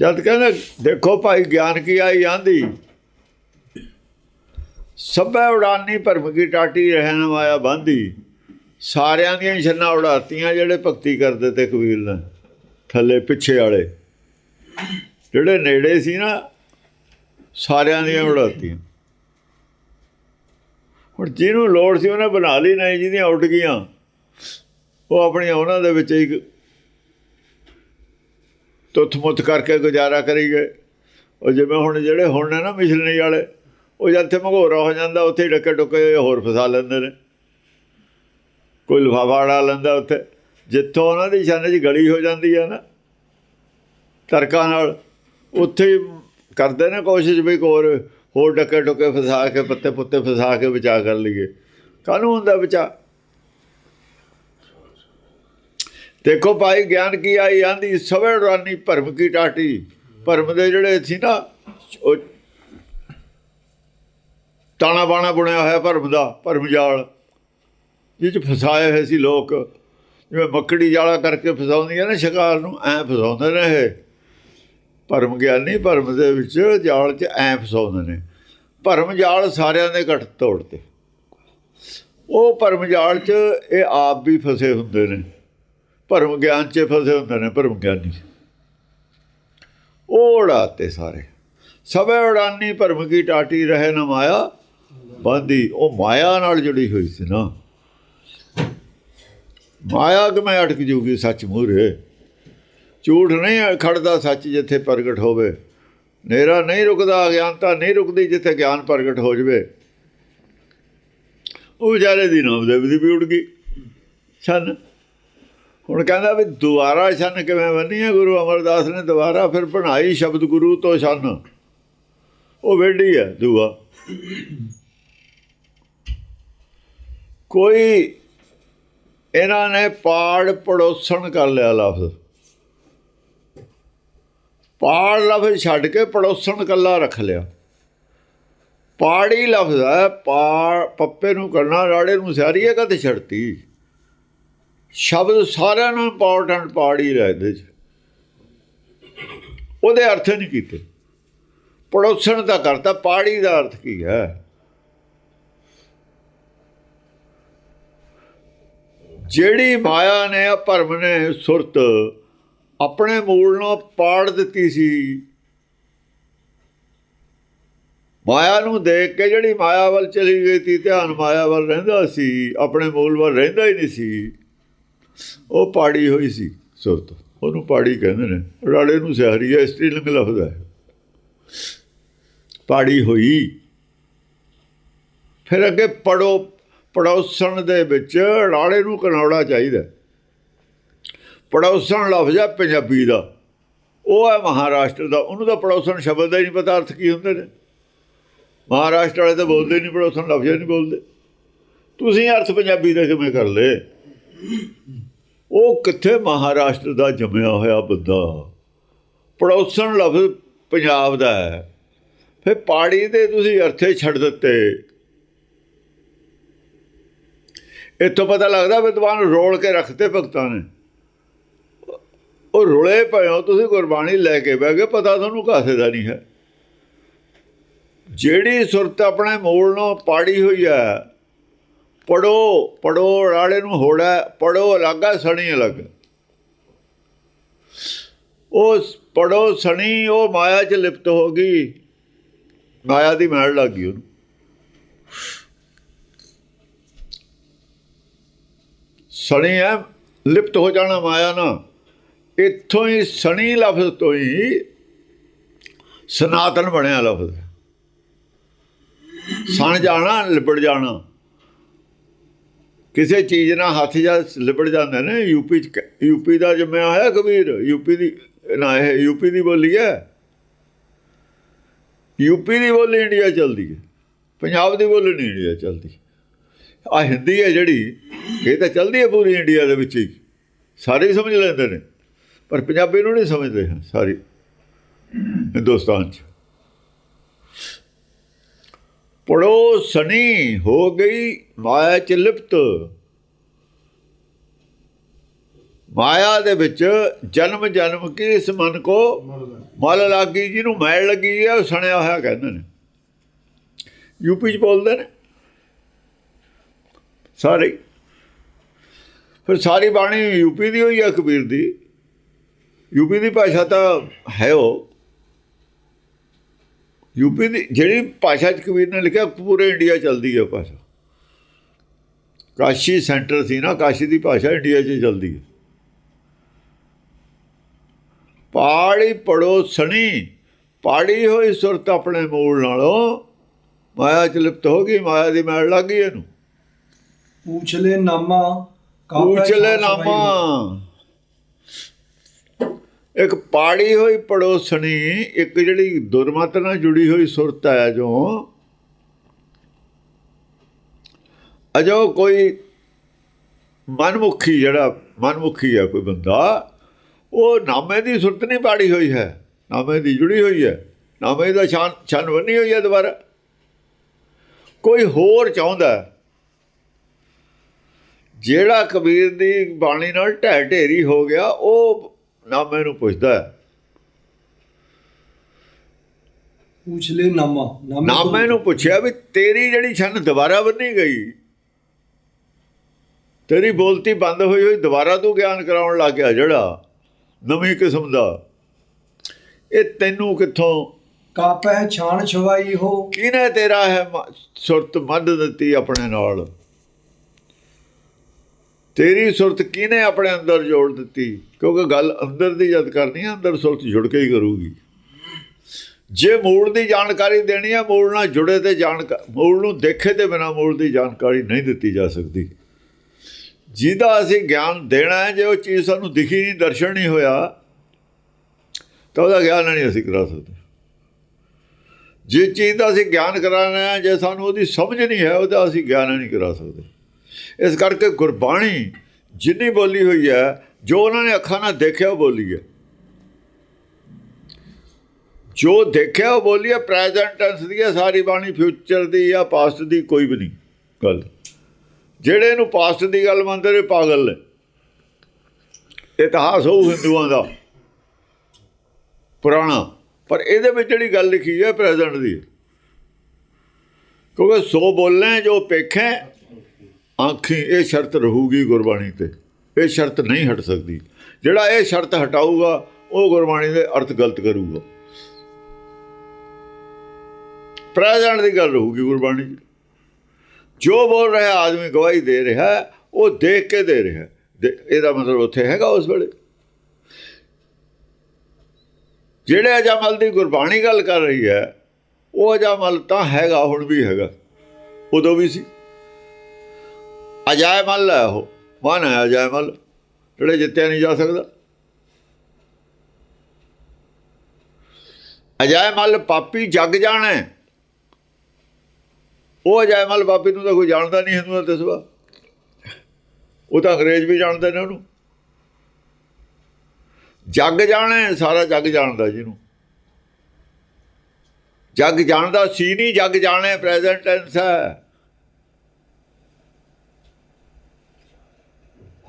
ਜਦ ਕਹਿੰਦੇ, ਦੇਖੋ ਭਾਈ, ਗਿਆਨ ਕੀ ਆਈ ਆਂਦੀ ਸਭੈ ਉਡਾਨੀ ਭਰਮ ਕੀ ਟਾਟੀ ਰਹਿਣ ਮਾਇਆ ਬਾਂਧੀ ਸਾਰਿਆਂ ਦੀਆਂ ਛੰਨਾ ਉਡਾਤੀਆਂ, ਜਿਹੜੇ ਭਗਤੀ ਕਰਦੇ ਤੇ ਕਬੀਰ ਨੇ, ਥੱਲੇ ਪਿੱਛੇ ਵਾਲੇ। ਜਿਹੜੇ ਨੇੜੇ ਸੀ ਨਾ, ਸਾਰਿਆਂ ਦੀਆਂ ਉਡਾਤੀਆਂ। ਹੁਣ ਜਿਹਨੂੰ ਲੋੜ ਸੀ, ਉਹਨੇ ਬਣਾ ਲਈ, ਨਹੀਂ ਜਿਹਦੀਆਂ ਉੱਡ ਗਈਆਂ। ਉਹ ਆਪਣੀਆਂ ਉਹਨਾਂ ਦੇ ਵਿੱਚ ਇੱਕ ਤੁੱਥ-ਮੁੱਥ ਕਰਕੇ ਗੁਜ਼ਾਰਾ ਕਰੀ ਗਏ। ਉਹ ਜਿਵੇਂ ਹੁਣ ਜਿਹੜੇ ਹੁਣ ਨੇ ਨਾ ਮਿਸ਼ਨਰੀ ਵਾਲੇ, ਉਹ ਜਦ ਤੇ ਮਘੋਰਾ ਹੋ ਜਾਂਦਾ, ਉੱਥੇ ਹੀ ਡੱਕੇ ਡੁੱਕੇ ਹੋਰ ਫਸਾ ਲੈਂਦੇ ਨੇ। ਕੋਈ ਲਿਫਾਫਾ ਅੜਾ ਲੈਂਦਾ ਉੱਥੇ। ਜਿੱਥੋਂ ਉਹਨਾਂ ਦੀ ਛੰਨ 'ਚ ਗਲੀ ਹੋ ਜਾਂਦੀ ਹੈ ਨਾ, ਤਰਕਾਂ ਨਾਲ, ਉੱਥੇ ਹੀ ਕਰਦੇ ਨੇ ਕੋਸ਼ਿਸ਼ ਵੀ ਕੋਰ ਹੋਰ ਡੱਕੇ ਡੁੱਕੇ ਫਸਾ ਕੇ ਪੱਤੇ ਪੁੱਤੇ ਫਸਾ ਕੇ ਬਚਾ ਕਰ ਲਈਏ। ਕਾਹਨੂੰ ਹੁੰਦਾ ਬਚਾ? ਦੇਖੋ ਭਾਈ, ਗਿਆਨ ਕੀ ਆਈ? ਆਂਦੀ ਸਵੇ ਰਾਨੀ ਭਰਮ ਕੀ ਟਾਟੀ। ਭਰਮ ਦੇ ਜਿਹੜੇ ਸੀ ਨਾ, ਉਹ ਤਾਣਾ ਬਾਣਾ ਬੁਣਿਆ ਹੋਇਆ ਭਰਮ ਦਾ, ਭਰਮ ਜਾਲ, ਜਿਹ ਚ ਫਸਾਏ ਹੋਏ ਸੀ ਲੋਕ। ਜਿਵੇਂ ਮੱਕੜੀ ਜਾਲਾ ਕਰਕੇ ਫਸਾਉਂਦੀਆਂ ਨਾ ਸ਼ਿਕਾਰ ਨੂੰ, ਐ ਫਸਾਉਂਦੇ ਨੇ ਇਹ। ਭਰਮ ਗਿਆਨੀ, ਭਰਮ ਦੇ ਵਿੱਚ ਜਾਲ 'ਚ ਐ ਫਸਾਉਂਦੇ ਨੇ। ਭਰਮ ਜਾਲ ਸਾਰਿਆਂ ਦੇ ਘਟ ਤੋੜਦੇ ਉਹ ਭਰਮ ਜਾਲ 'ਚ ਇਹ ਆਪ ਵੀ ਫਸੇ ਹੁੰਦੇ ਨੇ। ਭਰਮ ਗਿਆਨ 'ਚ ਫਸੇ ਹੁੰਦੇ ਨੇ, ਭਰਮ ਗਿਆਨੀ ਉਹ ਉਡਾਤੇ ਸਾਰੇ। ਸਭੇ ਉਡਾਨੀ ਭਰਮ ਕੀ ਟਾਟੀ ਰਹੇ ਨਾ ਮਾਇਆ? ਬੰਦੀ, ਉਹ ਮਾਇਆ ਨਾਲ ਜੁੜੀ ਹੋਈ ਸੀ ਨਾ। ਮਾਇਆ ਕਿ ਮੈਂ ਅਟਕ ਜੂਗੀ ਸੱਚ ਮੂਰੇ ਝੂਠ ਨਹੀਂ ਖੜਦਾ ਸੱਚ ਜਿੱਥੇ ਪ੍ਰਗਟ ਹੋਵੇ। ਨੇਰਾ ਨਹੀਂ ਰੁਕਦਾ, ਅਗਿਆਨਤਾ ਨਹੀਂ ਰੁਕਦੀ ਜਿੱਥੇ ਗਿਆਨ ਪ੍ਰਗਟ ਹੋ ਜਵੇ। ਉਹ ਵਿਚਾਰੇ ਦੀ ਨਾਮਦੇਵ ਦੀ ਵੀ ਉੱਡ ਗਈ। ਛੰਨ ਹੁਣ ਕਹਿੰਦਾ ਵੀ ਦੁਬਾਰਾ ਛੰਨ ਕਿਵੇਂ ਬੰਨੀ ਹੈ ਗੁਰੂ ਅਮਰਦਾਸ ਨੇ ਦੁਬਾਰਾ ਫਿਰ ਬਣਾਈ ਸ਼ਬਦ ਗੁਰੂ ਤੋਂ ਛੰਨ। ਉਹ ਵੇਡੀ ਹੈ ਦੂਆ। ਕੋਈ ਇਹਨਾਂ ਨੇ ਪਾੜ ਪੜੋਸਣ ਕਰ ਲਿਆ ਲਫ਼ਜ਼। ਪਾੜ ਲਫ਼ਜ਼ ਛੱਡ ਕੇ ਪੜੋਸਣ ਕੱਲਾ ਰੱਖ ਲਿਆ। ਪਾੜੀ ਲਫ਼ਜ਼ ਹੈ ਪਾੜ ਪੱਪੇ ਨੂੰ ਕਰਨਾ, ਰਾੜੇ ਨੂੰ ਸਿਆਰੀ ਹੈ ਕਦੇ ਛੱਡਤੀ? ਸ਼ਬਦ ਸਾਰਿਆਂ ਨੂੰ ਇੰਪੋਰਟੈਂਟ ਪਾੜੀ ਰਹਿਦੇ ਚ ਉਹਦੇ ਅਰਥ ਨਹੀਂ ਕੀਤੇ। ਪੜੋਸਣ ਦਾ ਕਰਤਾ, ਪਾੜੀ ਦਾ ਅਰਥ ਕੀ ਹੈ? ਜਿਹੜੀ ਮਾਇਆ ਨੇ ਆ ਭਰਮ ਨੇ ਸੁਰਤ ਆਪਣੇ ਮੂਲ ਨੂੰ ਪਾੜ ਦਿੱਤੀ ਸੀ, ਮਾਇਆ ਨੂੰ ਦੇਖ ਕੇ ਜਿਹੜੀ ਮਾਇਆ ਵੱਲ ਚਲੀ ਗਈ ਤੀ, ਧਿਆਨ ਮਾਇਆ ਵੱਲ ਰਹਿੰਦਾ ਸੀ, ਆਪਣੇ ਮੂਲ ਵੱਲ ਰਹਿੰਦਾ ਹੀ ਨਹੀਂ ਸੀ ਉਹ ਪਾੜੀ ਹੋਈ ਸੀ ਸੁਰਤ ਉਹਨੂੰ ਪਾੜੀ ਕਹਿੰਦੇ ਨੇ, ਰਾੜੇ ਨੂੰ ਸਿਹਰੀ ਹੈ ਸਟ੍ਰੀਲਿੰਗ ਲਫ਼ਜ਼ ਹੈ ਪਾੜੀ ਹੋਈ। ਫਿਰ ਅੱਗੇ ਪੜੋ, ਪੜੌਸਣ ਦੇ ਵਿੱਚ ਰਾੜੇ ਨੂੰ ਕਨੌੜਾ ਚਾਹੀਦਾ। ਪੜੌਸਣ ਲਫ਼ਜ਼ ਹੈ ਪੰਜਾਬੀ ਦਾ। ਉਹ ਹੈ ਮਹਾਰਾਸ਼ਟਰ ਦਾ। ਉਹਨੂੰ ਤਾਂ ਪੜੋਸਣ ਸ਼ਬਦ ਦਾ ਹੀ ਨਹੀਂ ਪਤਾ, ਅਰਥ ਕੀ ਹੁੰਦੇ ਨੇ। ਮਹਾਰਾਸ਼ਟਰ ਵਾਲੇ ਤਾਂ ਬੋਲਦੇ ਨਹੀਂ, ਪੜੋਸਣ ਲਫ਼ਜ਼ ਨਹੀਂ ਬੋਲਦੇ। ਤੁਸੀਂ ਅਰਥ ਪੰਜਾਬੀ ਦਾ ਕਿਵੇਂ ਕਰ ਲਏ? ਉਹ ਕਿੱਥੇ ਮਹਾਰਾਸ਼ਟਰ ਦਾ ਜੰਮਿਆ ਹੋਇਆ ਬੰਦਾ? ਪੜੋਸਣ ਲਫ਼ਜ਼ ਪੰਜਾਬ ਦਾ ਹੈ। ਫਿਰ ਪਾੜੀ ਦੇ ਤੁਸੀਂ ਅਰਥੇ ਛੱਡ ਦਿੱਤੇ। ਇੱਥੋਂ ਪਤਾ ਲੱਗਦਾ ਵਿਦਵਾਨ ਰੋਲ ਕੇ ਰੱਖਦੇ ਭਗਤਾਂ ਨੇ। ਉਹ ਰੁਲੇ ਪਏ ਹੋ, ਤੁਸੀਂ ਗੁਰਬਾਣੀ ਲੈ ਕੇ ਬਹਿ ਗਏ, ਪਤਾ ਤੁਹਾਨੂੰ ਕਾਸੇ ਦਾ ਨਹੀਂ ਹੈ। ਜਿਹੜੀ ਸੁਰਤ ਆਪਣੇ ਮੂਲ ਨੂੰ ਪਾੜੀ ਹੋਈ ਹੈ ਪੜੋ ਪੜੋ, ਰਾੜੇ ਨੂੰ ਹੋੜਾ, ਪੜੋ, ਅਲੱਗਾ ਸਣੀ ਅਲੱਗ। ਉਹ ਪੜੋ, ਸਣੀ, ਉਹ ਮਾਇਆ 'ਚ ਲਿਪਤ ਹੋ ਗਈ। ਮਾਇਆ ਦੀ ਮੈਲ ਲੱਗ ਗਈ ਉਹਨੂੰ। ਸਣੀ ਹੈ ਲਿਪਤ ਹੋ ਜਾਣਾ ਮਾਇਆ ਨਾ ਇੱਥੋਂ ਹੀ ਸਣੀ ਲਫ਼ਜ਼ ਤੋਂ ਹੀ ਸਨਾਤਨ ਬਣਿਆ ਲਫ਼ਜ਼। ਸਣ ਜਾਣਾ, ਲਿਪੜ ਜਾਣਾ। ਕਿਸੇ ਚੀਜ਼ ਨਾਲ ਹੱਥ ਜਾਂ ਲਿਬੜ ਜਾਂਦੇ ਨੇ ਯੂਪੀ ਚ ਯੂਪੀ ਦਾ ਜੰਮਿਆ ਹੋਇਆ ਕਬੀਰ ਯੂਪੀ ਦੀ, ਨਾ ਇਹ ਯੂਪੀ ਦੀ ਬੋਲੀ ਹੈ। ਯੂਪੀ ਦੀ ਬੋਲੀ ਇੰਡੀਆ ਚੱਲਦੀ ਹੈ, ਪੰਜਾਬ ਦੀ ਬੋਲੀ ਨਹੀਂ ਇੰਡੀਆ ਚੱਲਦੀ। ਆ ਹਿੰਦੀ ਹੈ ਜਿਹੜੀ, ਇਹ ਤਾਂ ਚੱਲਦੀ ਹੈ ਪੂਰੀ ਇੰਡੀਆ ਦੇ ਵਿੱਚ ਹੀ। ਸਾਰੇ ਸਮਝ ਲੈਂਦੇ ਨੇ, ਪਰ ਪੰਜਾਬੀ ਨੂੰ ਨਹੀਂ ਸਮਝਦੇ ਸਾਰੀ ਹਿੰਦੁਸਤਾਨ 'ਚ। ਪੜੋ ਸਣੀ ਹੋ ਗਈ ਮਾਇਆ ਚ ਲਿਪਤ। ਮਾਇਆ ਦੇ ਵਿੱਚ ਜਨਮ ਜਨਮ ਕੀ ਇਸ ਮਨ ਕੋ? ਮਲ ਲੱਗੀ। ਜਿਹਨੂੰ ਮੈਲ ਲੱਗੀ ਹੈ ਸਣਿਆ ਹੋਇਆ ਕਹਿੰਦੇ ਨੇ। ਯੂਪੀ ਚ ਬੋਲਦੇ ਨੇ। ਸਾਰੇ। ਫਿਰ ਸਾਰੀ ਬਾਣੀ ਯੂਪੀ ਦੀ ਹੋਈ ਹੈ ਕਬੀਰ ਦੀ? ਯੂਪੀ ਦੀ ਭਾਸ਼ਾ ਤਾਂ ਹੈ ਉਹ। ਯੂਪੀ ਦੀ ਜਿਹੜੀ ਭਾਸ਼ਾ ਚ ਕਬੀਰ ਨੇ ਲਿਖਿਆ ਪੂਰੇ ਇੰਡੀਆ ਚੱਲਦੀ ਹੈ ਭਾਸ਼ਾ। ਕਾਸ਼ੀ ਸੈਂਟਰ ਸੀ ਨਾ ਕਾਸ਼ੀ ਦੀ ਭਾਸ਼ਾ ਇੰਡੀਆ 'ਚ ਚੱਲਦੀ ਹੈ ਪਾੜੀ ਪੜੋ ਸਣੀ ਪਾੜੀ ਹੋਈ ਸੁਰਤ ਆਪਣੇ ਮੂਲ ਨਾਲੋਂ ਮਾਇਆ ਚ ਲਿਪਤ ਹੋ ਗਈ ਮਾਇਆ ਦੀ ਮੈਲ ਲੱਗ ਗਈ ਇਹਨੂੰ। ਪੂਛਲੇ ਨਾਮਾ ਕਾਪੈ ਉਚਲੇ ਛਾਛ ਨਾਮਾ। ਇੱਕ ਪਾੜੀ ਹੋਈ ਪੜੋਸਣੀ, ਇੱਕ ਜਿਹੜੀ ਦੁਰਮਤ ਨਾਲ ਜੁੜੀ ਹੋਈ ਸੁਰਤ ਹੈ ਜੋ। ਅਜੋ ਕੋਈ ਮਨਮੁਖੀ ਜਿਹੜਾ, ਮਨਮੁਖੀ ਹੈ ਕੋਈ ਬੰਦਾ, ਉਹ ਨਾਮੇ ਦੀ ਸੁਰਤ ਨਹੀਂ ਪਾੜੀ ਹੋਈ ਹੈ। ਨਾਮੇ ਦੀ ਜੁੜੀ ਹੋਈ ਹੈ। ਨਾਮੇ ਦਾ ਛਾਨ ਛਨ ਬਣੀ ਹੋਈ ਹੈ ਦੁਬਾਰਾ। ਕੋਈ ਹੋਰ ਚਾਹੁੰਦਾ ਜਿਹੜਾ ਕਬੀਰ ਦੀ ਬਾਣੀ ਨਾਲ ਢਹਿ ਢੇਰੀ ਹੋ ਗਿਆ, ਉਹ ਨੂੰ ਪੁੱਛਦਾ। ਹੈ ਪੂਛਲੇ ਨਾਮਾ। ਨਾਮੇ ਨੂੰ ਪੁੱਛਿਆ ਵੀ ਤੇਰੀ ਜਿਹੜੀ ਛੰਨ ਦੁਬਾਰਾ ਬੰਨੀ ਗਈ। ਤੇਰੀ ਬੋਲਤੀ ਬੰਦ ਹੋਈ ਹੋਈ ਦੁਬਾਰਾ ਤੂੰ ਗਿਆਨ ਕਰਾਉਣ ਲੱਗ ਗਿਆ ਜਿਹੜਾ। ਨਵੀਂ ਕਿਸਮ ਦਾ। ਇਹ ਤੈਨੂੰ ਕਿੱਥੋਂ? ਕਾਪੈ ਛਾਣ ਛਵਾਈ ਹੋ। ਕਿਹਨੇ ਤੇਰਾ ਹੈ ਸੁਰਤ ਮੱਧ ਦਿੱਤੀ ਆਪਣੇ ਨਾਲ? ਤੇਰੀ ਸੁਰਤ ਕਿਹਨੇ ਆਪਣੇ ਅੰਦਰ ਜੋੜ ਦਿੱਤੀ? ਕਿਉਂਕਿ ਗੱਲ ਅੰਦਰ ਦੀ ਜਦ ਕਰਨੀ ਹੈ ਅੰਦਰ ਸੁਰਤ ਜੁੜ ਕੇ ਹੀ ਕਰੂਗੀ। ਜੇ ਮੂਲ ਦੀ ਜਾਣਕਾਰੀ ਦੇਣੀ ਹੈ ਮੂਲ ਨਾਲ ਜੁੜੇ ਤੇ ਜਾਣਕਾਰੀ ਮੂਲ ਨੂੰ ਦੇਖੇ ਤੇ ਬਿਨਾ ਮੂਲ ਦੀ ਜਾਣਕਾਰੀ ਨਹੀਂ ਦਿੱਤੀ ਜਾ ਸਕਦੀ। ਜਿਹਦਾ ਅਸੀਂ ਗਿਆਨ ਦੇਣਾ ਹੈ, ਜੇ ਉਹ ਚੀਜ਼ ਸਾਨੂੰ ਦਿਖੀ ਨਹੀਂ, ਦਰਸ਼ਨ ਨਹੀਂ ਹੋਇਆ, ਤਾਂ ਉਹਦਾ ਗਿਆਨ ਨਹੀਂ ਅਸੀਂ ਕਰਾ ਸਕਦੇ। ਜਿਸ ਚੀਜ਼ ਦਾ ਅਸੀਂ ਗਿਆਨ ਕਰਾਉਣਾ ਹੈ, ਜੇ ਸਾਨੂੰ ਉਹਦੀ ਸਮਝ ਨਹੀਂ ਹੈ, ਉਹਦਾ ਅਸੀਂ ਗਿਆਨ ਨਹੀਂ ਕਰਾ ਸਕਦੇ। ਇਸ ਕਰਕੇ ਗੁਰਬਾਣੀ ਜਿੰਨੀ ਬੋਲੀ ਹੋਈ ਹੈ, ਜੋ ਉਹਨਾਂ ਨੇ ਅੱਖਾਂ ਨਾਲ ਦੇਖਿਆ ਉਹ ਬੋਲੀ ਹੈ। ਜੋ ਦੇਖਿਆ ਉਹ ਬੋਲੀ ਹੈ ਪ੍ਰੈਜ਼ੈਂਟ ਟੈਂਸ ਦੀ ਹੈ, ਸਾਰੀ ਬਾਣੀ ਫਿਊਚਰ ਦੀ ਜਾਂ ਪਾਸਟ ਦੀ ਕੋਈ ਵੀ ਨਹੀਂ ਗੱਲ। ਜਿਹੜੇ ਇਹਨੂੰ ਪਾਸਟ ਦੀ ਗੱਲ ਮੰਨਦੇ ਨੇ ਪਾਗਲ ਨੇ। ਇਤਿਹਾਸ ਹੋਊ ਹਿੰਦੂਆਂ ਦਾ, ਪੁਰਾਣਾ, ਪਰ ਇਹਦੇ ਵਿੱਚ ਜਿਹੜੀ ਗੱਲ ਲਿਖੀ ਹੈ ਪ੍ਰੈਜ਼ੈਂਟ ਦੀ ਕਿਉਂਕਿ ਸੋ ਬੋਲੇ ਜੋ ਪੇਖੇ ਆਖੀ, ਇਹ ਸ਼ਰਤ ਰਹੂਗੀ ਗੁਰਬਾਣੀ ਤੇ। ਇਹ ਸ਼ਰਤ ਨਹੀਂ ਹਟ ਸਕਦੀ। ਜਿਹੜਾ ਇਹ ਸ਼ਰਤ ਹਟਾਊਗਾ, ਉਹ ਗੁਰਬਾਣੀ ਦੇ ਅਰਥ ਗਲਤ ਕਰੂਗਾ। ਪ੍ਰੈਜ਼ੈਂਟ ਦੀ ਗੱਲ ਰਹੂਗੀ ਗੁਰਬਾਣੀ। 'ਚ ਜੋ ਬੋਲ ਰਿਹਾ, ਆਦਮੀ ਗਵਾਹੀ ਦੇ ਰਿਹਾ, ਉਹ ਦੇਖ ਕੇ ਦੇ ਰਿਹਾ। ਦੇ- ਇਹਦਾ ਮਤਲਬ ਉੱਥੇ ਹੈਗਾ ਉਸ ਵੇਲੇ। ਜਿਹੜੇ ਅਜਾਮਲ ਦੀ ਗੁਰਬਾਣੀ ਗੱਲ ਕਰ ਰਹੀ ਹੈ, ਉਹ ਅਜਾਮਲ ਤਾਂ ਹੈਗਾ, ਹੁਣ ਵੀ ਹੈਗਾ। ਉਦੋਂ ਵੀ ਸੀ। ਅਜਾਇ ਅਜਾਇਮਲ ਹੈ ਉਹ। ਮਨ ਹੈ ਅਜਾਇ ਅਜਾਇਮਲ ਜਿਹੜੇ ਜਿੱਤਿਆ ਨਹੀਂ ਜਾ ਸਕਦਾ। ਅਜਾਇ ਅਜਾਇਮਲ ਪਾਪੀ ਜਗ ਜਾਣੇ। ਉਹ ਅਜਾਇਮਲ ਪਾਪੀ ਨੂੰ ਤਾਂ ਕੋਈ ਜਾਣਦਾ ਨਹੀਂ ਹਿੰਦੂਆਂ ਤੇ ਸਵਾ। ਉਹ ਤਾਂ ਅੰਗਰੇਜ਼ ਵੀ ਜਾਣਦੇ ਨੇ ਉਹਨੂੰ। ਜੱਗ ਜਾਣੇ, ਸਾਰਾ ਜੱਗ ਜਾਣਦਾ ਜਿਹਨੂੰ ਜੱਗ ਜਾਣਦਾ ਸੀ ਨਹੀਂ, ਜੱਗ ਜਾਣੇ ਪ੍ਰੈਜ਼ੈਂਟ ਟੈਂਸ ਹੈ।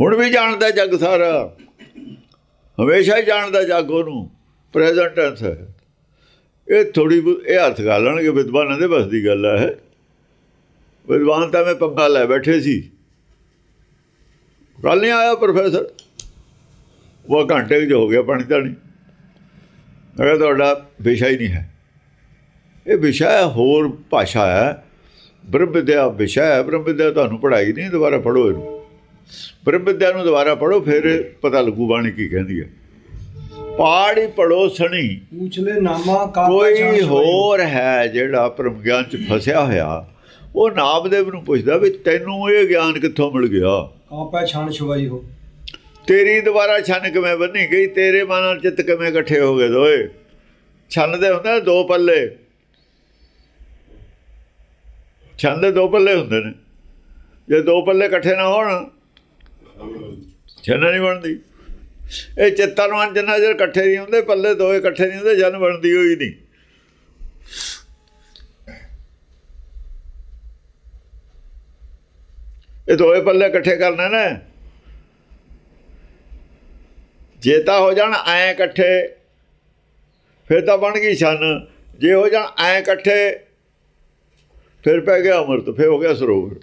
ਹੁਣ ਵੀ ਜਾਣਦਾ ਜੱਗ ਸਾਰਾ। ਹਮੇਸ਼ਾ ਹੀ ਜਾਣਦਾ ਜੱਗ ਉਹਨੂੰ। ਪ੍ਰੈਜ਼ੈਂਟ ਟੈਂਸ ਹੈ। ਇਹ ਥੋੜੀ ਇਹ ਅਰਥ ਕਰ ਲੈਣਗੇ, ਵਿਦਵਾਨਾਂ ਦੇ ਬਸ ਦੀ ਗੱਲ ਹੈ। ਵਿਦਵਾਨ ਤਾਂ ਮੈਂ ਪੰਗਾ ਲੈ ਬੈਠੇ ਸੀ। ਕੱਲ ਨਹੀਂ ਆਇਆ ਪ੍ਰੋਫੈਸਰ ਉਹ ਘੰਟੇ ਕੁ ਹੋ ਗਿਆ ਪਾਣੀ ਧਾਣੀ। ਮੈਂ ਕਿਹਾ ਤੁਹਾਡਾ ਵਿਸ਼ਾ ਹੀ ਨਹੀਂ ਹੈ। ਇਹ ਵਿਸ਼ਾ ਹੋਰ ਭਾਸ਼ਾ ਹੈ। ਬ੍ਰਹਮ ਵਿਦਿਆ ਵਿਸ਼ਾ ਹੈ। ਬ੍ਰਹਮ ਵਿਦਿਆ ਤੁਹਾਨੂੰ ਪੜ੍ਹਾਈ ਨਹੀਂ, ਦੁਬਾਰਾ ਪੜ੍ਹੋ ਇਹਨੂੰ। ਬ੍ਰਹਮ ਵਿਦਿਆ ਨੂੰ ਦੁਬਾਰਾ ਪੜ੍ਹੋ ਫਿਰ ਪਤਾ ਲੱਗੂ ਬਾਣੀ ਕੀ ਕਹਿੰਦੀ ਹੈ। ਪਾੜੀ ਪੜੋ ਸਣੀ ਪੂਛਲੇ ਨਾਮਾ ਛਾਣ ਕੋਈ ਹੋ। ਹੋਰ ਹੈ ਜਿਹੜਾ ਪਰਮ ਗਿਆਨ ਚ ਫਸਿਆ ਹੋਇਆ। ਉਹ ਨਾਮਦੇਵ ਨੂੰ ਪੁੱਛਦਾ ਵੀ ਤੈਨੂੰ ਇਹ ਗਿਆਨ ਕਿੱਥੋਂ ਮਿਲ ਗਿਆ? ਕਾਪੈ ਛਾਣ ਛਵਾਈ ਹੋ। ਤੇਰੀ ਦੁਬਾਰਾ ਛੰਨ ਕਿਵੇਂ ਬੰਨੀ ਗਈ? ਤੇਰੇ ਮਨ ਨਾਲ ਚਿੱਤ ਕਿਵੇਂ ਇਕੱਠੇ ਹੋ ਗਏ ਦੋਏ? ਛੰਨ ਦੇ ਹੁੰਦੇ ਦੋ ਪੱਲੇ। ਛੰਨ ਦੇ ਦੋ ਪੱਲੇ ਹੁੰਦੇ ਨੇ। ਜੇ ਦੋ ਪੱਲੇ ਇਕੱਠੇ ਨਾ ਹੋਣ ਛੰਨ ਨਹੀਂ ਬਣਦੀ। ਇਹ ਚਿੱਤਾਂ ਨੂੰ ਜਿੰਨਾ ਚਿਰ ਇਕੱਠੇ ਨਹੀਂ ਹੁੰਦੇ, ਪੱਲੇ ਦੋਏ ਇਕੱਠੇ ਨਹੀਂ ਹੁੰਦੇ ਜਨ ਬਣਦੀ ਹੋਈ ਨਹੀਂ। ਇਹ ਦੋਏ ਪੱਲੇ ਇਕੱਠੇ ਕਰਨਾ ਨੇ। ਜੇ ਤਾਂ ਹੋ ਜਾਣ ਐ ਇਕੱਠੇ, ਫਿਰ ਤਾਂ ਬਣ ਗਈ ਛੰਨ। ਜੇ ਹੋ ਜਾਣ ਐ ਇਕੱਠੇ, ਫਿਰ ਪੈ ਗਿਆ ਅੰਮ੍ਰਿਤ, ਫਿਰ ਹੋ ਗਿਆ ਸਰੋਵਰ।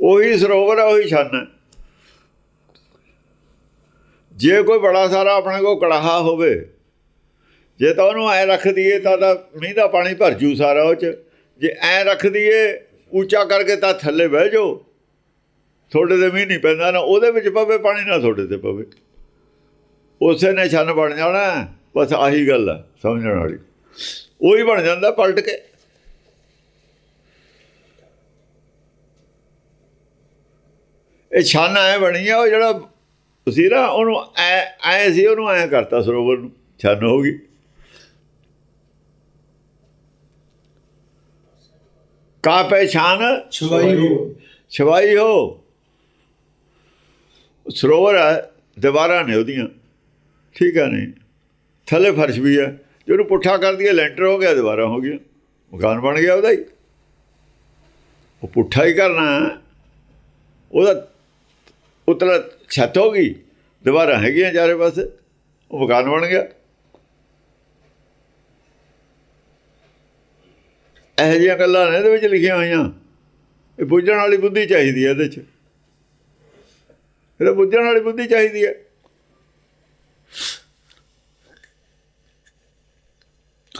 ਉਹੀ ਸਰੋਵਰ ਹੈ ਉਹੀ ਛੰਨ। ਹੈ ਜੇ ਕੋਈ ਬੜਾ ਸਾਰਾ ਆਪਣੇ ਕੋਲ ਕੜਾਹਾ ਹੋਵੇ, ਜੇ ਤਾਂ ਉਹਨੂੰ ਐ ਰੱਖ ਦਈਏ ਤਾਂ ਮੀਂਹ ਦਾ ਪਾਣੀ ਭਰ ਜੂ ਸਾਰਾ ਉਹ ਚ। ਜੇ ਐ ਰੱਖ ਦਈਏ, ਉੱਚਾ ਕਰਕੇ ਤਾਂ ਥੱਲੇ ਬਹਿ ਜਾਓ। ਤੁਹਾਡੇ ਤੇ ਮੀਂਹ ਨਹੀਂ ਪੈਂਦਾ ਨਾ, ਉਹਦੇ ਵਿੱਚ ਪਵੇ, ਪਾਣੀ ਨਾ ਤੁਹਾਡੇ ਤੇ ਪਵੇ। ਉਸੇ ਨੇ ਛੰਨ ਬਣ ਜਾਣਾ, ਬਸ ਆਹੀ ਗੱਲ ਹੈ ਸਮਝਣ ਵਾਲੀ। ਉਹੀ ਬਣ ਜਾਂਦਾ ਪਲਟ ਕੇ। ਇਹ ਛੰਨ ਐ ਬਣੀ ਆ ਉਹ ਜਿਹੜਾ ਸੀ ਨਾ ਉਹਨੂੰ ਐ ਐ ਸੀ ਉਹਨੂੰ ਐ ਕਰਤਾ ਸਰੋਵਰ ਨੂੰ ਛੰਨ ਹੋ ਗਈ। ਕਾ ਪਹਿਚਾਨ ਛਵਾਈ ਹੋ। ਛਵਾਈ ਹੋ। ਸਰੋਵਰ ਹੈ ਦੀਵਾਰਾਂ ਨੇ ਉਹਦੀਆਂ ਠੀਕ ਹੈ ਨਹੀਂ? ਥੱਲੇ ਫਰਸ਼ ਵੀ ਹੈ ਜੇ ਉਹਨੂੰ ਪੁੱਠਾ ਕਰ ਦਈਏ ਲੈਂਟਰ ਹੋ ਗਿਆ ਦੀਵਾਰਾਂ ਹੋ ਗਈਆਂ ਮਕਾਨ ਬਣ ਗਿਆ ਉਹਦਾ ਹੀ। ਉਹ ਪੁੱਠਾ ਹੀ ਕਰਨਾ। ਉਹਦਾ ਉਤਲਾ ਛੱਤ ਹੋ ਗਈ ਦੀਵਾਰਾਂ ਹੈਗੀਆਂ ਚਾਰੇ ਪਾਸੇ ਉਹ ਮਕਾਨ ਬਣ ਗਿਆ। ਇਹੋ ਜਿਹੀਆਂ ਗੱਲਾਂ ਨੇ ਇਹਦੇ ਵਿੱਚ ਲਿਖੀਆਂ ਹੋਈਆਂ। ਇਹ ਬੁੱਝਣ ਵਾਲੀ ਬੁੱਧੀ ਚਾਹੀਦੀ ਹੈ ਇਹਦੇ 'ਚ। ਇਹਦਾ ਬੁੱਝਣ ਵਾਲੀ ਬੁੱਧੀ ਚਾਹੀਦੀ ਹੈ।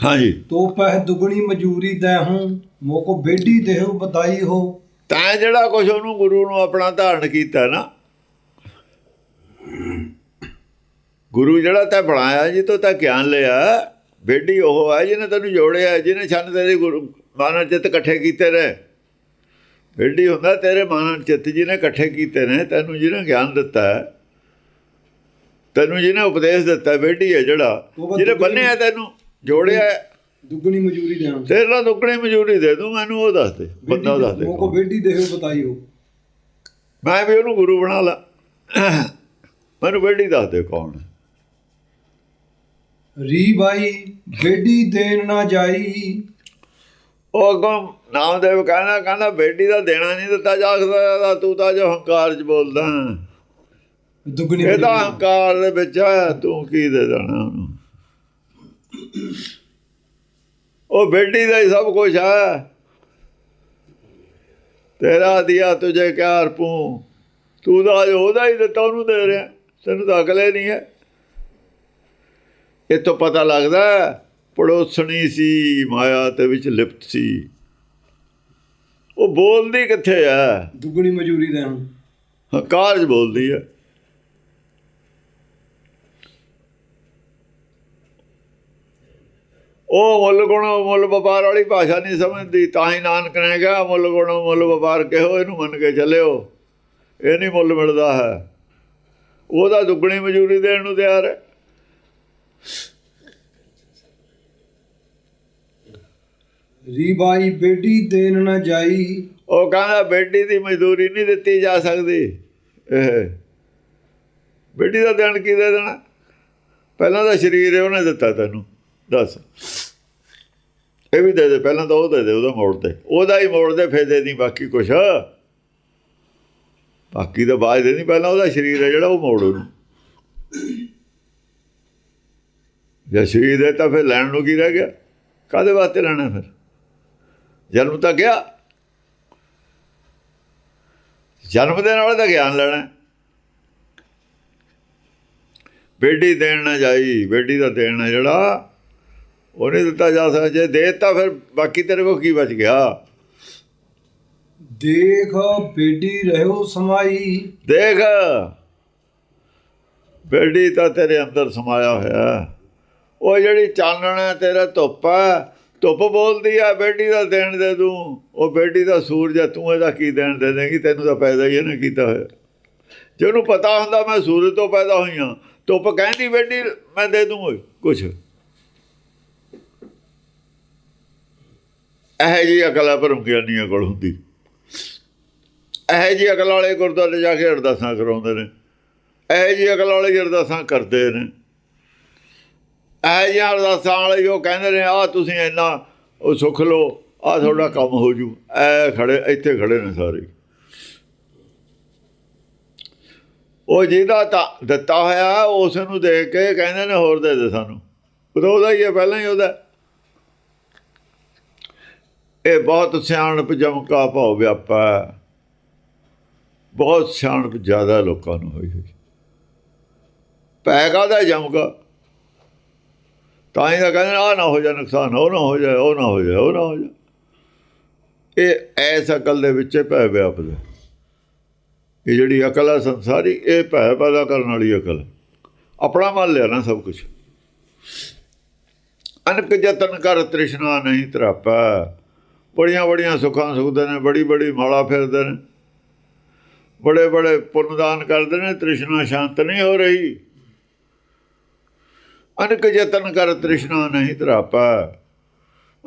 ਹਾਂਜੀ। ਤੋ ਪਹਿ ਦੁਗਣੀ ਮਜੂਰੀ ਦੇ ਹੂੰ ਮੋਕੋ ਬੇਡੀ ਦੇਹੁ ਬਤਾਈ ਹੋ। ਤਾਂ ਜਿਹੜਾ ਕੁਝ ਉਹਨੂੰ ਗੁਰੂ ਨੂੰ ਆਪਣਾ ਧਾਰਨ ਕੀਤਾ ਨਾ ਗੁਰੂ ਜਿਹੜਾ ਤੈਂ ਬਣਾਇਆ ਜੀ ਤੋਂ ਤਾਂ ਗਿਆਨ ਲਿਆ। ਬੇਡੀ ਉਹ ਹੈ ਜਿਹਨੇ ਤੈਨੂੰ ਜੋੜਿਆ ਜਿਹਨੇ ਛੰਨ ਤੇਰੇ ਗੁਰੂ ਮਾਨਵ ਚਿੱਤ ਇਕੱਠੇ ਕੀਤੇ ਨੇ। ਬੇਡੀ ਹੁੰਦਾ ਤੇਰੇ ਮਾਨਵ ਚਿੱਤ ਜਿਹਨੇ ਇਕੱਠੇ ਕੀਤੇ ਨੇ ਤੈਨੂੰ ਜਿਹਨੇ ਗਿਆਨ ਦਿੱਤਾ ਤੈਨੂੰ ਜਿਹਨੇ ਉਪਦੇਸ਼ ਦਿੱਤਾ ਬੇਡੀ ਹੈ ਜਿਹੜਾ ਉਹ ਜਿਹਨੇ ਬੰਨਿਆ ਤੈਨੂੰ ਜੋੜਿਆ। ਦੁਗਣੀ ਮਜੂਰੀ ਦੇ ਹੂੰ ਤੇਰੇ ਨਾਲ ਦੁੱਗਣੀ ਮਜ਼ਦੂਰੀ ਦੇ ਦੂੰ ਮੈਨੂੰ ਉਹ ਦੱਸ ਦੇ ਬੰਦਾ ਉਹ ਦੱਸ ਦੇ। ਮੋਕੋ ਬੇਡੀ ਦੇਹੁ ਬਤਾਈ ਹੋ ਮੈਂ ਵੀ ਉਹਨੂੰ ਗੁਰੂ ਬਣਾ ਲਾ। ਮੈਨੂੰ ਬੇੜੀ ਦੱਸ ਦੇ ਕੌਣ ਹੈ। ਰੀ ਬਾਈ ਬੇਡੀ ਦੇਣ ਨਾ ਜਾਈ। ਉਹ ਅੱਗੋਂ ਨਾਮਦੇਵ ਕਹਿੰਦਾ ਕਹਿੰਦਾ ਬੇਟੀ ਦਾ ਦੇਣਾ ਨਹੀਂ ਦਿੱਤਾ ਜਾ ਸਕਦਾ ਤੂੰ ਤਾਂ ਜੋ ਹੰਕਾਰ ਚ ਬੋਲਦਾ। ਦੁਗਣੀ ਇਹ ਤਾਂ। ਹੰਕਾਰ ਦੇ ਵਿੱਚ ਹੈ ਤੂੰ ਕੀ ਦੇ ਦੇਣਾ ਉਹਨੂੰ? ਉਹ ਬੇਟੀ ਦਾ ਹੀ ਸਭ ਕੁਝ ਹੈ ਤੇਰਾ ਦਿਆ ਤੁਝੇ ਕਿਆ ਅਰਪੂ। ਤੂੰ ਤਾਂ ਉਹਦਾ ਹੀ ਦਿੱਤਾ ਉਹਨੂੰ ਦੇ ਰਿਹਾ। ਤੈਨੂੰ ਤਾਂ ਅਕਲੇ ਨਹੀਂ ਹੈ। ਇਹ ਤੋਂ ਪਤਾ ਲੱਗਦਾ ਪੜੋਸਣੀ ਸੀ ਮਾਇਆ ਤੇ ਵਿੱਚ ਲਿਪਤ ਸੀ। ਉਹ ਬੋਲਦੀ ਕਿੱਥੇ ਹੈ? ਦੁਗਣੀ ਮਜੂਰੀ ਦੇ ਹੂੰ ਹੰਕਾਰ ਚ ਬੋਲਦੀ ਹੈ। ਉਹ ਮੁੱਲ ਗੁਣ ਮੁੱਲ ਵਪਾਰ ਵਾਲੀ ਭਾਸ਼ਾ ਨਹੀਂ ਸਮਝਦੀ ਤਾਂ ਹੀ ਨਾਨਕ ਨੇ ਕਿਹਾ ਮੁੱਲ ਗੁਣ ਮੁੱਲ ਵਪਾਰ ਕਿਹੋ ਇਹਨੂੰ ਮੰਨ ਕੇ ਚੱਲਿਓ। ਇਹ ਨਹੀਂ ਮੁੱਲ ਮਿਲਦਾ ਹੈ। ਉਹਦਾ ਦੁੱਗਣੀ ਮਜ਼ਦੂਰੀ ਦੇਣ ਨੂੰ ਤਿਆਰ ਹੈ। ਰੀ ਬਾਈ ਦੇਣ ਨਾ ਜਾਈ। ਉਹ ਕਹਿੰਦਾ ਬੇਟੀ ਦੀ ਮਜ਼ਦੂਰੀ ਨਹੀਂ ਦਿੱਤੀ ਜਾ ਸਕਦੀ। ਬੇਟੀ ਦਾ ਦੇਣ ਕੀ ਦੇ ਦੇਣਾ? ਪਹਿਲਾਂ ਤਾਂ ਸਰੀਰ ਹੈ, ਉਹਨੇ ਦਿੱਤਾ ਤੈਨੂੰ। ਦੱਸ। ਇਹ ਵੀ ਦੇ ਦੇ, ਪਹਿਲਾਂ ਤਾਂ ਉਹ ਦੇ ਦੇ, ਉਹਦਾ ਮੋੜ ਤੇ ਉਹਦਾ ਹੀ ਮੋੜ ਦੇ, ਫੇਰ ਦੇ ਦੀ ਬਾਕੀ ਕੁਛ। ਬਾਕੀ ਤਾਂ ਬਾਅਦ ਦੇ ਨਹੀਂ ਪਹਿਲਾਂ ਉਹਦਾ ਸਰੀਰ ਹੈ ਜਿਹੜਾ, ਉਹ ਮੋੜ ਉਹਨੂੰ। ਜੇ ਸਰੀਰ ਹੈ ਤਾਂ ਫਿਰ ਲੈਣ ਨੂੰ ਕੀ ਰਹਿ ਗਿਆ? ਕਾਦੇ ਵਾਸਤੇ ਲੈਣਾ ਫਿਰ? ਜਨਮ ਤਾਂ ਗਿਆ। ਜਨਮ ਦੇਣ ਵਾਲੇ ਦਾ ਗਿਆਨ ਲੈਣਾ। ਬੇਟੀ ਦੇਣ ਨਾ ਜਾਈ ਬੇਟੀ ਦਾ ਦੇਣਾ ਜਿਹੜਾ ਉਹ ਨਹੀਂ ਦਿੱਤਾ ਜਾ ਸਕਦਾ। ਜੇ ਦੇ ਦਿੱਤਾ ਫਿਰ ਬਾਕੀ ਤੇਰੇ ਕੋਲ ਕੀ ਬਚ ਗਿਆ? ਦੇਖ ਬੇਡੀ ਰਹਿਓ ਸਮਾਈ। ਦੇਖ। ਬੇਟੀ ਤਾਂ ਤੇਰੇ ਅੰਦਰ ਸਮਾਇਆ ਹੋਇਆ। ਹੈ। ਉਹ ਜਿਹੜੀ ਚਾਨਣ ਹੈ, ਤੇਰਾ ਧੁੱਪ ਹੈ, ਧੁੱਪ ਬੋਲਦੀ ਆ ਬੇਟੀ ਦਾ ਦੇਣ ਦੇ ਦੂੰ। ਉਹ ਬੇਟੀ ਦਾ ਸੂਰਜ ਹੈ, ਤੂੰ ਇਹਦਾ ਕੀ ਦੇਣ ਦੇ ਦੇਗੀ? ਤੈਨੂੰ ਤਾਂ ਪੈਦਾ ਹੀ ਇਹਨੇ ਕੀਤਾ ਹੋਇਆ। ਜਿਹਨੂੰ ਪਤਾ ਹੁੰਦਾ, ਮੈਂ ਸੂਰਜ ਤੋਂ ਪੈਦਾ ਹੋਈ ਹਾਂ। ਧੁੱਪ ਕਹਿੰਦੀ, ਬੇਟੀ, ਮੈਂ ਦੇ ਦੂੰ ਕੁਛ। ਇਹ ਜੀ ਅਕਲ ਹੈ ਭਰਮ ਗਿਆਨੀਆਂ ਕੋਲ ਹੁੰਦੀ। ਇਹ ਜੀ ਅਕਲ ਵਾਲੇ ਗੁਰਦੁਆਰੇ ਜਾ ਕੇ ਅਰਦਾਸਾਂ ਕਰਾਉਂਦੇ ਨੇ। ਇਹ ਜੀ ਅਕਲ ਵਾਲੇ ਅਰਦਾਸਾਂ ਕਰਦੇ ਨੇ। ਇਹ ਜੀ ਅਰਦਾਸਾਂ ਵਾਲੇ ਜੋ ਕਹਿੰਦੇ ਨੇ ਆ ਤੁਸੀਂ ਇੰਨਾ, ਉਹ ਸੁੱਖ ਲਓ ਆ ਤੁਹਾਡਾ ਕੰਮ ਹੋ ਜੂ। ਐ ਖੜੇ, ਇੱਥੇ ਖੜੇ ਨੇ ਸਾਰੇ। ਉਹ ਜਿਹਦਾ ਤਾਂ ਦਿੱਤਾ ਹੋਇਆ, ਉਸ ਨੂੰ ਦੇਖ ਕੇ ਕਹਿੰਦੇ ਨੇ, ਹੋਰ ਦੇ ਦੇ ਸਾਨੂੰ। ਉਹਦਾ ਹੀ ਹੈ, ਪਹਿਲਾਂ ਹੀ ਉਹਦਾ। ਇਹ ਬਹੁਤ ਸਿਆਣਪ ਜਮਕਾ ਭਾਉ ਵਿਆਪਾ ਬਹੁਤ ਸਿਆਣਪ ਜ਼ਿਆਦਾ ਲੋਕਾਂ ਨੂੰ ਹੋਈ ਹੋਈ। ਪੈ ਕਾਹਦਾ ਜਮਕਾ। ਤਾਂ ਹੀ ਤਾਂ ਕਹਿੰਦੇ ਆ ਨਾ ਹੋ ਜਾ ਨੁਕਸਾਨ ਉਹ ਨਾ ਹੋ ਜਾਏ, ਉਹ ਨਾ ਹੋ ਜਾਏ, ਉਹ ਨਾ ਹੋ ਜਾਏ। ਇਹ ਐਸ ਅਕਲ ਦੇ ਵਿੱਚ ਭੈ ਵਿਆਪਦਾ ਇਹ ਜਿਹੜੀ ਅਕਲ ਹੈ ਸੰਸਾਰੀ, ਇਹ ਭੈ ਪੈਦਾ ਕਰਨ ਵਾਲੀ ਅਕਲ ਆਪਣਾ ਮੰਨ ਲਿਆ ਨਾ ਸਭ ਕੁਝ ਅਨਕ ਯਤਨ ਕਰ ਤ੍ਰਿਸ਼ਨਾ ਨਹੀਂ ਤਰਾਪੈ। ਬੜੀਆਂ ਬੜੀਆਂ ਸੁੱਖਾਂ ਸੁਖਦੇ ਨੇ, ਬੜੀ ਬੜੀ ਮਾਲਾ ਫਿਰਦੇ ਨੇ। ਬੜੇ ਬੜੇ ਪੁੰਨਦਾਨ ਕਰਦੇ ਨੇ, ਤ੍ਰਿਸ਼ਨਾ ਸ਼ਾਂਤ ਨਹੀਂ ਹੋ ਰਹੀ। ਅਨਕ ਯਤਨ ਕਰ ਤ੍ਰਿਸ਼ਨਾ ਨਹੀਂ ਤਰਾਪੈ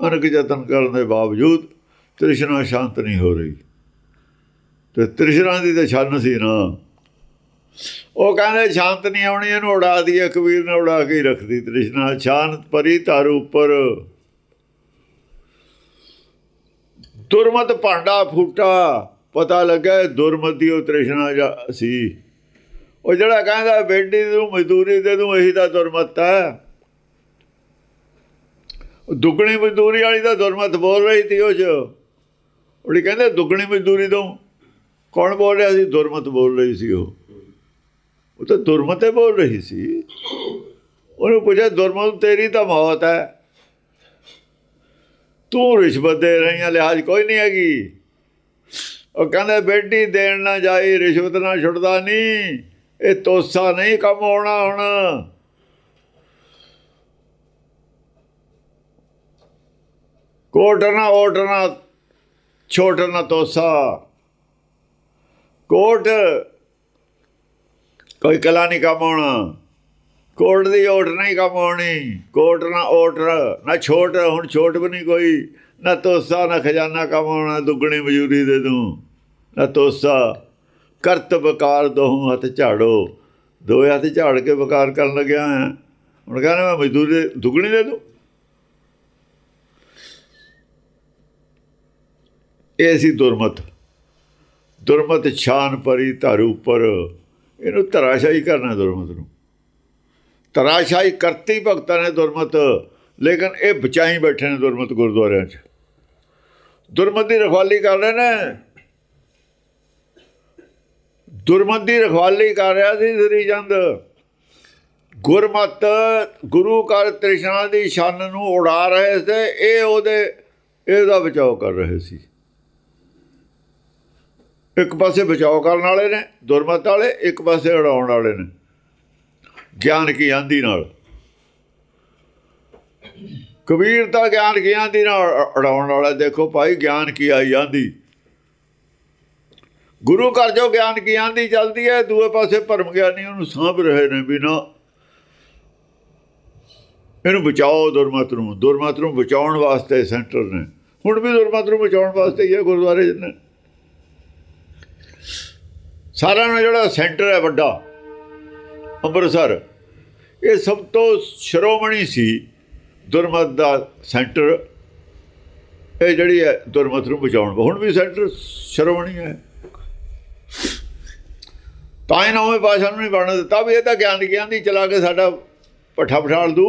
ਅਨਕ ਯਤਨ ਕਰਨ ਦੇ ਬਾਵਜੂਦ ਤ੍ਰਿਸ਼ਨਾ ਸ਼ਾਂਤ ਨਹੀਂ ਹੋ ਰਹੀ। ਤੇ ਤ੍ਰਿਸ਼ਨਾ ਦੀ ਤਾਂ ਛੰਨ ਸੀ ਨਾ। ਉਹ ਕਹਿੰਦੇ, ਸ਼ਾਂਤ ਨਹੀਂ ਆਉਣੀ, ਇਹਨੂੰ ਉਡਾ ਦਈਏ, ਕਬੀਰ ਨੇ ਉਡਾ ਕੇ ਰੱਖਦੀ ਤ੍ਰਿਸ਼ਨਾ। ਸ਼ਾਂਤ ਪਰੀ ਧਰ ਉੱਪਰ। ਦੁਰਮਤ ਭਾਂਡਾ ਫੂਟਾ। ਪਤਾ ਲੱਗਾ ਦੁਰਮਤ ਦੀ ਉਹ ਤ੍ਰਿਸ਼ਨਾ ਜਾ ਸੀ। ਉਹ ਜਿਹੜਾ ਕਹਿੰਦਾ ਬੇਟੀ ਨੂੰ, ਮਜ਼ਦੂਰੀ ਦੇ ਦੂੰ ਇਹੀ ਤਾਂ ਦੁਰਮਤ ਹੈ। ਉਹ ਦੁੱਗਣੀ ਮਜ਼ਦੂਰੀ ਵਾਲੀ ਤਾਂ ਦੁਰਮਤ ਬੋਲ ਰਹੀ ਸੀ ਉਹ ਚ। ਉਹੜੀ ਕਹਿੰਦੇ ਦੁੱਗਣੀ ਮਜ਼ਦੂਰੀ ਤੋਂ ਕੌਣ ਬੋਲ ਰਿਹਾ ਸੀ? ਦੁਰਮਤ ਬੋਲ ਰਹੀ ਸੀ ਉਹ। ਉਹ ਤਾਂ ਦੁਰਮਤੇ ਬੋਲ ਰਹੀ ਸੀ। ਉਹਨੂੰ ਪੁੱਛਿਆ, ਦੁਰਮਤ ਤੇਰੀ ਤਾਂ ਮੌਤ ਹੈ। ਤੂੰ ਰਿਸ਼ਵਤ ਦੇ ਰਹੀ ਹੈ ਲਿਹਾਜ਼ ਕੋਈ ਨਹੀਂ ਹੈਗੀ। ਉਹ ਕਹਿੰਦਾ, ਬੇਟੀ ਦੇਣ ਨਾ ਜਾਈ, ਰਿਸ਼ਵਤ ਨਾ ਛੁੱਟਦਾ ਨਹੀਂ। ਇਹ ਤੋਸਾ ਨਹੀਂ ਕੰਮ ਆਉਣਾ ਹੁਣ। ਕੋਟ ਨਾ ਓਟ ਨਾ, ਛੋਟ ਨਾ ਤੋਸਾ। ਕੋਟ, ਕੋਈ ਕਲਾ ਨਹੀਂ ਕੰਮ ਕਮਾਉਣਾ। ਕੋਟ ਦੀ ਓਟ ਨਹੀਂ ਕੰਮ ਕਮਾਉਣੀ। ਕੋਟ ਨਾ ਓਟ, ਨਾ ਛੋਟ, ਹੁਣ ਛੋਟ ਵੀ ਨਹੀਂ ਕੋਈ। ਨਾ ਤੋਸਾ, ਨਾ ਖਜ਼ਾਨਾ ਕੰਮ ਕਮਾਉਣਾ, ਦੁੱਗਣੀ ਮਜ਼ਦੂਰੀ ਦੇ ਦੂੰ। ਨਾ ਤੋਸਾ। ਕਰਤ ਬਕਾਰ ਦੋਹੋਂ ਹੱਥ ਝਾੜੋ। ਦੋ ਹੱਥ ਝਾੜ ਕੇ ਬਕਾਰ ਕਰਨ ਲੱਗਿਆ ਹਾਂ। ਹੁਣ ਕਹਿੰਦਾ ਮੈਂ ਮਜ਼ਦੂਰੀ ਦੁੱਗਣੀ ਦੇ ਦੂੰ? ਇਹ ਸੀ ਦੁਰਮਤ। ਦੁਰਮਤ ਛਾਨ ਪਰੀ ਧਰ ਉੱਪਰ। ਇਹਨੂੰ ਧਰਾਸ਼ਾਹੀ ਕਰਨਾ ਦੁਰਮਤ ਨੂੰ। ਧਰਾਸ਼ਾਹੀ ਕਰਤੀ ਭਗਤਾਂ ਨੇ ਦੁਰਮਤ। ਲੇਕਿਨ ਇਹ ਬਚਾਈ ਬੈਠੇ ਨੇ ਦੁਰਮਤ ਗੁਰਦੁਆਰਿਆਂ 'ਚ। ਦੁਰਮਤ ਦੀ ਰਖਵਾਲੀ ਕਰ ਰਹੇ ਨੇ। ਦੁਰਮਤ ਦੀ ਰਖਵਾਲੀ ਕਰ ਰਿਹਾ ਸੀ ਸ੍ਰੀ ਚੰਦ। ਗੁਰਮਤ, ਗੁਰੂ ਕਰ ਤ੍ਰਿਸ਼ਨਾ ਦੀ ਸ਼ਾਨ ਨੂੰ ਉਡਾ ਰਹੇ ਸੀ, ਇਹ ਉਹਦੇ, ਇਹਦਾ ਬਚਾਓ ਕਰ ਰਹੇ ਸੀ। ਇੱਕ ਪਾਸੇ ਬਚਾਓ ਕਰਨ ਵਾਲੇ ਨੇ, ਦੁਰਮਤ ਵਾਲੇ, ਇੱਕ ਪਾਸੇ ਉਡਾਉਣ ਵਾਲੇ ਨੇ। ਗਿਆਨ ਕੀ ਆਂਦੀ ਨਾਲ? ਕਬੀਰ ਤਾਂ ਗਿਆਨ ਕੀ ਆਂਦੀ ਨਾਲ ਉਡਾਉਣ ਵਾਲਾ, ਦੇਖੋ ਭਾਈ, ਗਿਆਨ ਕੀ ਆਈ ਆਂਦੀ। ਗੁਰੂ ਘਰ ਜੋ ਗਿਆਨ ਗਿਆਨ ਦੀ ਚੱਲਦੀ ਹੈ, ਦੂਏ ਪਾਸੇ ਭਰਮ ਗਿਆਨੀ ਉਹਨੂੰ ਸਾਂਭ ਰਹੇ ਨੇ ਵੀ ਨਾ ਇਹਨੂੰ ਬਚਾਓ ਦੁਰਮਤ ਨੂੰ ਦੁਰਮਤ ਨੂੰ ਬਚਾਉਣ ਵਾਸਤੇ ਸੈਂਟਰ ਨੇ। ਹੁਣ ਵੀ ਦੁਰਮਤ ਨੂੰ ਬਚਾਉਣ ਵਾਸਤੇ ਹੀ ਹੈ ਗੁਰਦੁਆਰੇ ਨੇ ਸਾਰਿਆਂ ਨੂੰ ਜਿਹੜਾ ਸੈਂਟਰ ਹੈ ਵੱਡਾ, ਅੰਮ੍ਰਿਤਸਰ, ਇਹ ਸਭ ਤੋਂ ਸ਼੍ਰੋਮਣੀ ਸੀ ਦੁਰਮਤ ਦਾ ਸੈਂਟਰ। ਇਹ ਜਿਹੜੀ ਹੈ ਦੁਰਮਤ ਨੂੰ ਬਚਾਉਣ ਹੁਣ ਵੀ ਸੈਂਟਰ ਸ਼੍ਰੋਮਣੀ ਹੈ। ਤਾਂ ਹੀ ਨੌਵੇਂ ਪਾਸ਼ਾ ਨੂੰ ਨਹੀਂ ਬਣਨ ਦਿੱਤਾ ਵੀ ਇਹ ਤਾਂ ਗਿਆਨ ਗਿਆਨ ਦੀ ਚਲਾ ਕੇ ਸਾਡਾ ਪੱਠਾ ਪਠਾਲ ਦੂ।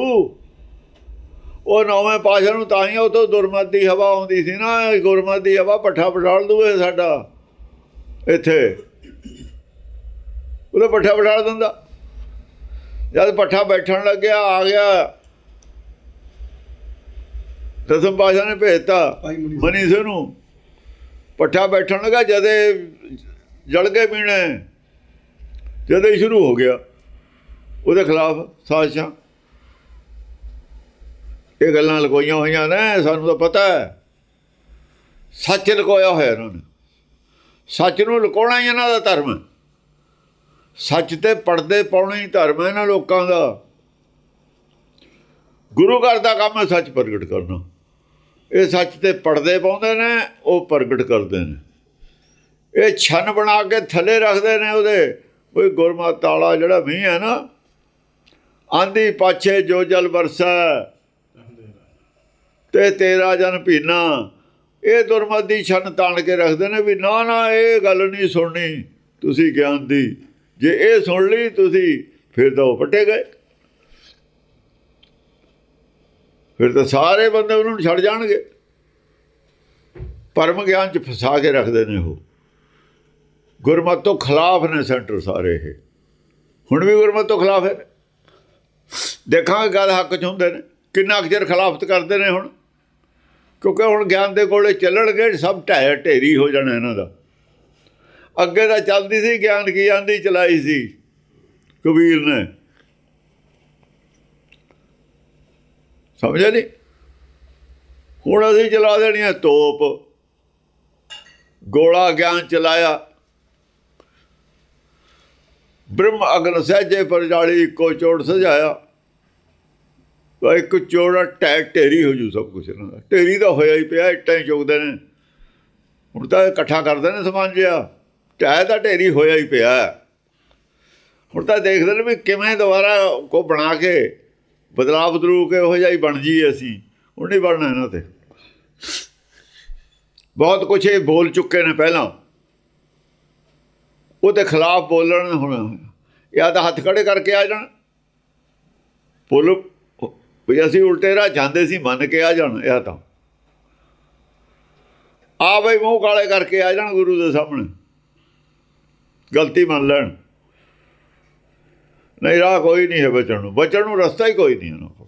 ਉਹ ਨੌਵੇਂ ਪਾਸ਼ਾ ਨੂੰ ਤਾਂ ਹੀ ਉਹ ਤੋਂ ਦੁਰਮਤ ਦੀ ਹਵਾ ਆਉਂਦੀ ਸੀ ਨਾ ਗੁਰਮਤ ਦੀ ਹਵਾ ਪੱਠਾ ਪਠਾਲ ਦੂ ਇਹ ਸਾਡਾ ਇੱਥੇ। ਉਹਦਾ ਪੱਠਾ ਬਿਠਾ ਦਿੰਦਾ। ਜਦ ਪੱਠਾ ਬੈਠਣ ਲੱਗਿਆ ਆ ਗਿਆ। ਦਸਮ ਪਾਸ਼ਾ ਨੇ ਭੇਜਤਾ ਭਾਈ ਮਨੀ ਮਨੀ ਸਿੰਘ ਨੂੰ। ਪੱਠਾ ਬੈਠਣ ਲੱਗਾ ਜਦੇ ਜਲ ਕੇ ਪੀਣੇ। ਜਦੋਂ ਹੀ ਸ਼ੁਰੂ ਹੋ ਗਿਆ, ਉਹਦੇ ਖਿਲਾਫ ਸਾਜ਼ਿਸ਼ਾਂ। ਇਹ ਗੱਲਾਂ ਲਗੋਈਆਂ ਹੋਈਆਂ ਨੇ, ਸਾਨੂੰ ਤਾਂ ਪਤਾ ਹੈ। ਸੱਚ ਲੁਕੋਇਆ ਹੋਇਆ ਇਹਨਾਂ ਨੇ। ਸੱਚ ਨੂੰ ਲੁਕਾਉਣਾ ਹੀ ਇਹਨਾਂ ਦਾ ਧਰਮ ਹੈ। ਸੱਚ ਤੇ ਪਰਦੇ ਪਾਉਣਾ ਹੀ ਧਰਮ ਹੈ ਇਹਨਾਂ ਲੋਕਾਂ ਦਾ। ਗੁਰੂ ਘਰ ਦਾ ਕੰਮ ਹੈ ਸੱਚ ਪ੍ਰਗਟ ਕਰਨਾ। ਇਹ ਸੱਚ ਤੇ ਪਰਦੇ ਪਾਉਂਦੇ ਨੇ, ਉਹ ਪ੍ਰਗਟ ਕਰਦੇ ਨੇ। ਇਹ ਛਨ ਬਣਾ ਕੇ ਥੱਲੇ ਰੱਖਦੇ ਨੇ ਉਹਦੇ। ਉਹ ਗੁਰਮਤ ਵਾਲਾ ਜਿਹੜਾ ਮੀਂਹ ਹੈ ਨਾ, ਆਂਦੀ ਪਾਛੇ ਜੋ ਜਲ ਵਰਸਾ, ਤੇ ਤੇਰਾ ਜਨ ਭੀਨਾ। ਇਹ ਦੁਰਮਤ ਦੀ ਛੰਨ ਤਾਣ ਕੇ ਰੱਖਦੇ ਨੇ ਵੀ ਨਾ ਨਾ ਇਹ ਗੱਲ ਨਹੀਂ ਸੁਣਨੀ ਤੁਸੀਂ ਗਿਆਨ ਦੀ। ਜੇ ਇਹ ਸੁਣ ਲਈ ਤੁਸੀਂ, ਫਿਰ ਤਾਂ ਉਹ ਪੱਟੇ ਗਏ। ਫਿਰ ਤਾਂ ਸਾਰੇ ਬੰਦੇ ਉਹਨਾਂ ਨੂੰ ਛੱਡ ਜਾਣਗੇ। ਪਰਮ ਗਿਆਨ ਚ ਫਸਾ ਕੇ ਰੱਖਦੇ ਨੇ ਉਹ। ਗੁਰਮਤ ਤੋਂ ਖਿਲਾਫ ਨੇ ਸੈਂਟਰ ਸਾਰੇ ਇਹ। ਹੁਣ ਵੀ ਗੁਰਮਤ ਤੋਂ ਖਿਲਾਫ ਹੈ ਦੇਖਾਂਗੇ ਗੱਲ ਹੱਕ ਚ ਹੁੰਦੇ ਨੇ। ਕਿੰਨਾ ਅਕਚਰ ਖਿਲਾਫਤ ਕਰਦੇ ਨੇ ਹੁਣ? ਕਿਉਂਕਿ ਹੁਣ ਗਿਆਨ ਦੇ ਕੋਲੇ ਚੱਲਣਗੇ, ਸਭ ਢਹਿ ਢੇਰੀ ਹੋ ਜਾਣਾ ਇਹਨਾਂ ਦਾ। ਅੱਗੇ ਤਾਂ ਚੱਲਦੀ ਸੀ, ਗਿਆਨ ਕੀ ਆਂਦੀ, ਚਲਾਈ ਸੀ, ਕਬੀਰ ਨੇ। ਸਮਝਿਆ ਨਹੀਂ ਹੁਣ ਅਸੀਂ ਚਲਾ ਦੇਣੀ ਹੈ ਤੋਪ। ਗੋਲਾ ਗਿਆਨ ਚਲਾਇਆ। ਬ੍ਰਹਮ ਅਗਨ ਸਹਿਜੇ ਪਰ ਜਾਲੀ ਇੱਕੋ ਚੋੜ ਸਜਾਇਆ। ਤਾਂ ਇੱਕ ਚੋੜਾ ਟੈ ਢੇਰੀ ਹੋ ਜੂ ਸਭ ਕੁਝ ਇਹਨਾਂ ਦਾ। ਢੇਰੀ ਤਾਂ ਹੋਇਆ ਹੀ ਪਿਆ, ਇੱਟਾਂ ਹੀ ਚੁੱਕਦੇ ਨੇ। ਹੁਣ ਤਾਂ ਇਕੱਠਾ ਕਰਦੇ ਨੇ ਸਮਾਨ ਜਿਆ ਟੈ ਤਾਂ ਢੇਰੀ ਹੋਇਆ ਹੀ ਪਿਆ। ਹੁਣ ਤਾਂ ਦੇਖਦੇ ਨੇ ਵੀ ਕਿਵੇਂ ਦੁਬਾਰਾ ਕੋ ਬਣਾ ਕੇ ਬਦਲਾਅ ਬਦਲੂ ਕੇ ਉਹ ਜਿਹਾ ਹੀ ਬਣ ਜੀ ਅਸੀਂ। ਉਹ ਨਹੀਂ ਬਣਨਾ ਇਹਨਾਂ ਤੇ। ਬਹੁਤ ਕੁਝ ਇਹ ਬੋਲ ਚੁੱਕੇ ਨੇ ਪਹਿਲਾਂ। ਉਹਦੇ ਖਿਲਾਫ ਬੋਲਣ ਹੁਣ ਜਾਂ ਤਾਂ ਹੱਥ ਖੜੇ ਕਰਕੇ ਆ ਜਾਣ। ਬੋਲੋ, ਵੀ ਅਸੀਂ ਉਲਟੇ ਰਾਹ ਜਾਂਦੇ ਸੀ, ਮੰਨ ਕੇ ਆ ਜਾਣ, ਇਹ ਤਾਂ। ਆ ਬਈ ਮੂੰਹ ਕਾਲੇ ਕਰਕੇ ਆ ਜਾਣ ਗੁਰੂ ਦੇ ਸਾਹਮਣੇ। ਗਲਤੀ ਮੰਨ ਲੈਣ। ਨਹੀਂ, ਰਾਹ ਕੋਈ ਨਹੀਂ ਹੈ ਬਚਣ ਨੂੰ। ਬਚਣ ਨੂੰ ਰਸਤਾ ਹੀ ਕੋਈ ਨਹੀਂ ਇਹਨਾਂ